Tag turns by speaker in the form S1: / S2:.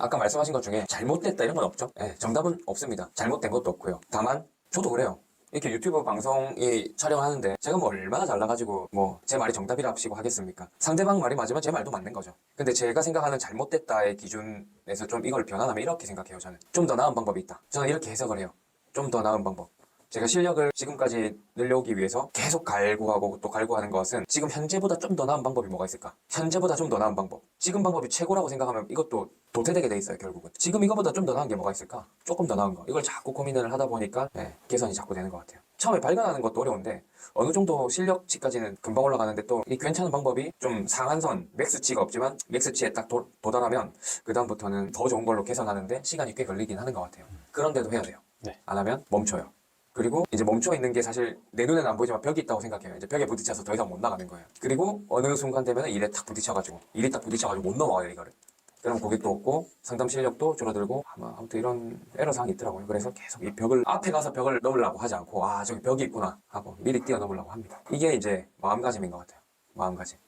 S1: 아까 말씀하신 것 중에 잘못됐다 이런 건 없죠. 예, 정답은 없습니다. 잘못된 것도 없고요. 다만 저도 그래요. 이렇게 유튜브 방송이 촬영하는데 제가 뭐 얼마나 잘나가지고 뭐 제 말이 정답이라 합시고 하겠습니까? 상대방 말이 맞으면 제 말도 맞는 거죠. 근데 제가 생각하는 잘못됐다의 기준에서 좀 이걸 변환하면 이렇게 생각해요. 저는 좀 더 나은 방법이 있다. 저는 이렇게 해석을 해요. 좀 더 나은 방법. 제가 실력을 지금까지 늘려오기 위해서 계속 갈구하고 또 갈구하는 것은 지금 현재보다 좀 더 나은 방법이 뭐가 있을까? 현재보다 좀 더 나은 방법. 지금 방법이 최고라고 생각하면 이것도 도태되게 돼 있어요, 결국은. 지금 이거보다 좀 더 나은 게 뭐가 있을까? 조금 더 나은 거. 이걸 자꾸 고민을 하다 보니까 네, 개선이 자꾸 되는 것 같아요. 처음에 발견하는 것도 어려운데 어느 정도 실력치까지는 금방 올라가는데 또 이 괜찮은 방법이 좀 상한선, 맥스치가 없지만 맥스치에 딱 도, 도달하면 그 다음부터는 더 좋은 걸로 개선하는데 시간이 꽤 걸리긴 하는 것 같아요. 그런데도 해야 돼요.
S2: 네.
S1: 안 하면 멈춰요. 그리고 이제 멈춰 있는 게 사실 내 눈에는 안 보이지만 벽이 있다고 생각해요. 이제 벽에 부딪혀서 더 이상 못 나가는 거예요. 그리고 어느 순간 되면 일에 탁 부딪혀가지고 일이 딱 부딪혀가지고 못 넘어가요 이거를. 그럼 고객도 없고 상담 실력도 줄어들고 아마 아무튼 이런 애로 사항이 있더라고요. 그래서 계속 이 벽을 앞에 가서 벽을 넘으려고 하지 않고 아 저기 벽이 있구나 하고 미리 뛰어넘으려고 합니다. 이게 이제 마음가짐인 것 같아요. 마음가짐.